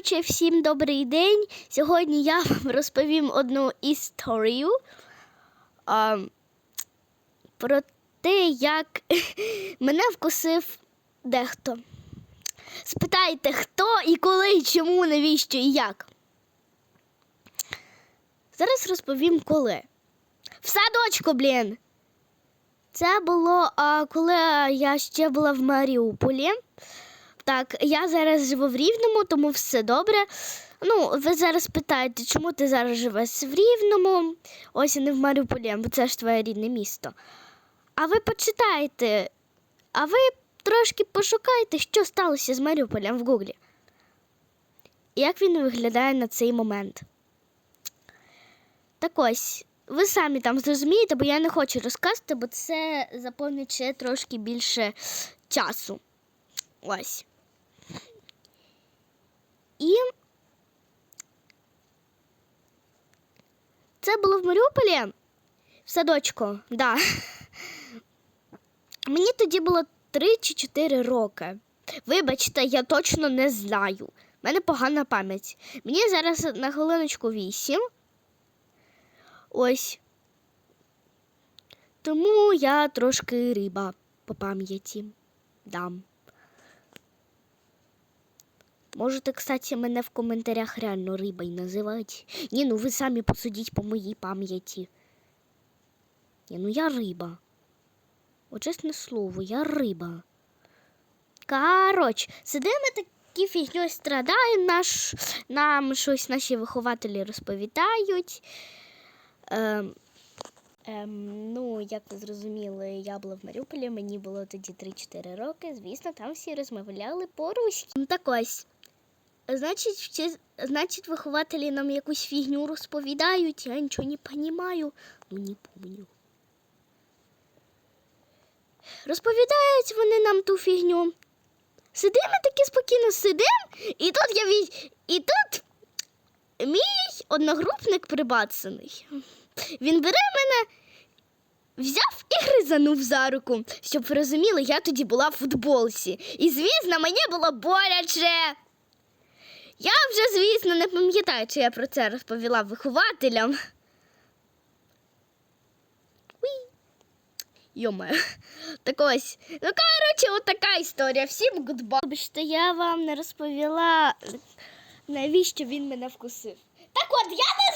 Коротше, всім добрий день. Сьогодні я вам розповім одну історію а, про те, як мене вкусив дехто. Спитайте, хто і коли, і чому, навіщо і як. Зараз розповім коли. В садочку, блін. Це було, а, коли я ще була в Маріуполі. Так, я зараз живу в Рівному, тому все добре. Ну, ви зараз питаєте, чому ти зараз живеш в Рівному? Ось і не в Маріуполі, бо це ж твоє рідне місто. А ви почитайте, а ви трошки пошукайте, що сталося з Маріуполем в Гуглі. Як він виглядає на цей момент. Так ось, ви самі там зрозумієте, бо я не хочу розказати, бо це заповнить ще трошки більше часу. Ось. І це було в Маріуполі в садочку, да. Мені тоді було 3 чи 4 роки. Вибачте, я точно не знаю. У мене погана пам'ять. Мені зараз на хвилиночку 8. Ось. Тому я трошки риба по пам'яті дам. Можете, кстати, мене в коментарях реально рибою називати. Ні, ну ви самі посудіть по моїй пам'яті. Ні, ну я риба. О, чесне слово, я риба. Коротше, сидимо такі фігньою страдаємо, наш, нам щось наші вихователі розповідають. Ем, ем, ну, як ви зрозуміли, я була в Маріуполі, мені було тоді 3-4 роки. Звісно, там всі розмовляли по-руськи. Ну так ось. Значить, вчи- значить, вихователі нам якусь фігню розповідають, я нічого не розумію, ну не пам'ятаю. Розповідають вони нам ту фігню. Сидимо таки спокійно сидимо, і тут я від... і тут мій одногрупник прибацаний. Він бере мене, взяв і гризанув за руку. Щоб ви розуміли, я тоді була в футболці. І, звісно, мені було боляче. Я не пам'ятаю, чи я про це розповіла вихователям. Уй. Йоме. Так ось. Ну, коротше, от така історія. Всім гудбай. Що я вам не розповіла, навіщо він мене вкусив. Так от, я не